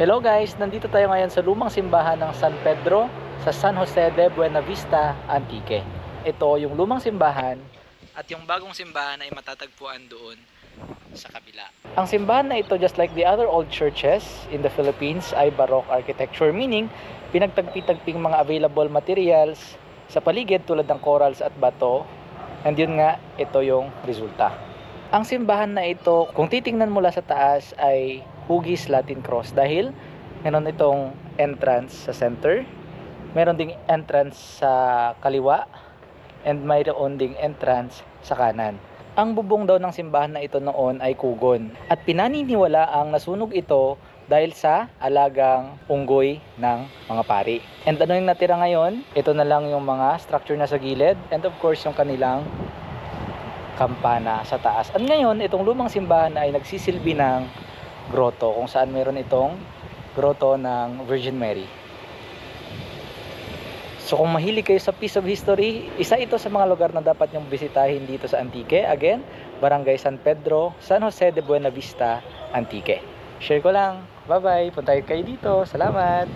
Hello guys, nandito tayo ngayon sa lumang simbahan ng San Pedro sa San Jose de Buena Vista, Antique. Ito yung lumang simbahan at yung bagong simbahan ay matatagpuan doon sa kabila. Ang simbahan na ito, just like the other old churches in the Philippines, ay Baroque architecture, meaning pinagtagpi-tagping mga available materials sa paligid tulad ng corals at bato. And yun nga, ito yung resulta. Ang simbahan na ito, kung titingnan mula sa taas ay Hugis Latin Cross dahil meron itong entrance sa center, meron ding entrance sa kaliwa, and mayroon ding entrance sa kanan. Ang bubong daw ng simbahan na ito noon ay kugon at pinaniniwala ang nasunog ito dahil sa alagang unggoy ng mga pari. And ano yung natira ngayon? Ito na lang yung mga structure na sa gilid and of course yung kanilang kampana sa taas. At ngayon, itong lumang simbahan ay nagsisilbi ng grotto kung saan meron itong grotto ng Virgin Mary. So kung mahilig kayo sa piece of history, isa ito sa mga lugar na dapat nyong bisitahin dito sa Antique. Again, Barangay San Pedro, San Jose de Buena Vista, Antique. Share ko lang. Bye-bye. Punta kayo dito. Salamat.